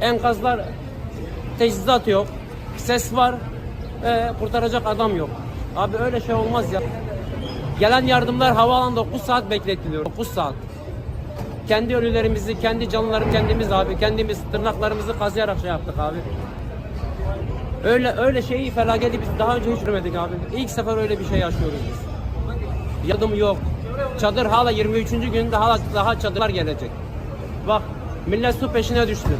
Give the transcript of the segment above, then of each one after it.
Enkazlar teçhizat yok. Ses var. E, kurtaracak adam yok. Abi öyle şey olmaz ya. Gelen yardımlar havaalanında 9 saat bekletiliyor. 9 saat. Kendi ölülerimizi, kendi canlıları kendimiz abi. Kendimiz tırnaklarımızı kazıyarak şey yaptık abi. Öyle öyle şeyi felaketi biz daha önce hiç görmedik abi. İlk sefer öyle bir şey yaşıyoruz biz. Yardım yok. Çadır hala 23. günde hala daha çadırlar gelecek. Bak millet su peşine düştü.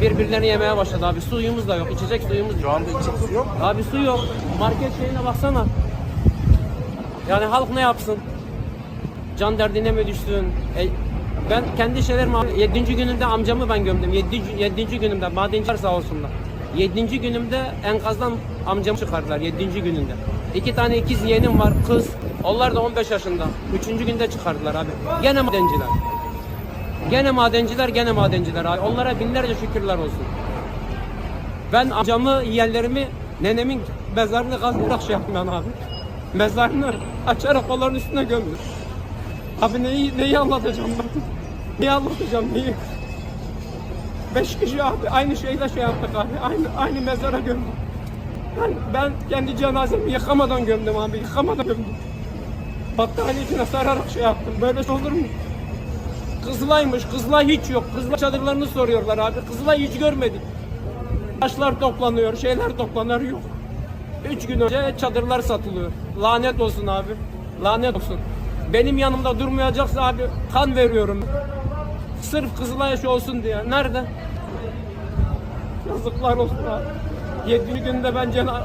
Birbirlerini yemeye başladı abi. Suyumuz da yok. içecek suyumuz yok. Şu anda içecek su yok. Abi su yok. Market şeyine baksana. Yani halk ne yapsın? Can derdine mi düşsün? E, ben kendi şeylerimi 7. günümde amcamı ben gömdüm. 7. 7. günümde madenciler sağ olsunlar. 7. günümde enkazdan amcamı çıkardılar 7. gününde. İki tane ikiz yeğenim var kız. Onlar da 15 yaşında. 3. günde çıkardılar abi. Gene madenciler. Gene madenciler, gene madenciler abi. Onlara binlerce şükürler olsun. Ben amcamı, yeğenlerimi, nenemin mezarını kazıyarak şey ben abi. Mezarını açarak onların üstüne gömdüm. Abi neyi, neyi anlatacağım ben? Neyi anlatacağım, neyi? Beş kişi abi aynı şeyle şey yaptık abi. Aynı, aynı mezara gömdüm. Ben, ben kendi cenazemi yıkamadan gömdüm abi, yıkamadan gömdüm. Battaniye içine sararak şey yaptım. Böyle şey olur mu? Kızılaymış, Kızılay hiç yok. Kızılay çadırlarını soruyorlar abi. Kızılay hiç görmedik. Taşlar toplanıyor, şeyler toplanıyor yok. Üç gün önce çadırlar satılıyor. Lanet olsun abi. Lanet olsun. Benim yanımda durmayacaksa abi kan veriyorum. Sırf Kızılay'a şey olsun diye. Nerede? Yazıklar olsun abi. Yedinci günde ben cena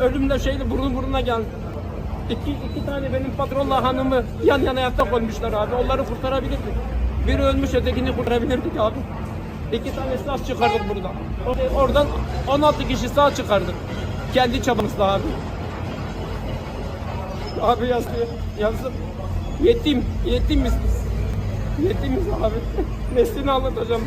ölümle şeyle burun buruna geldim. İki, iki tane benim patronla hanımı yan yana yatak koymuşlar abi. Onları kurtarabilirdik. Biri ölmüş ötekini kurtarabilirdik abi. İki tane sağ çıkardık buradan. Or- Oradan 16 kişi sağ çıkardık. Kendi çabamızla abi. Abi yazdı, yazdım. Yetim, yetimiz biz. Yetimiz abi. Neslini anlatacağım.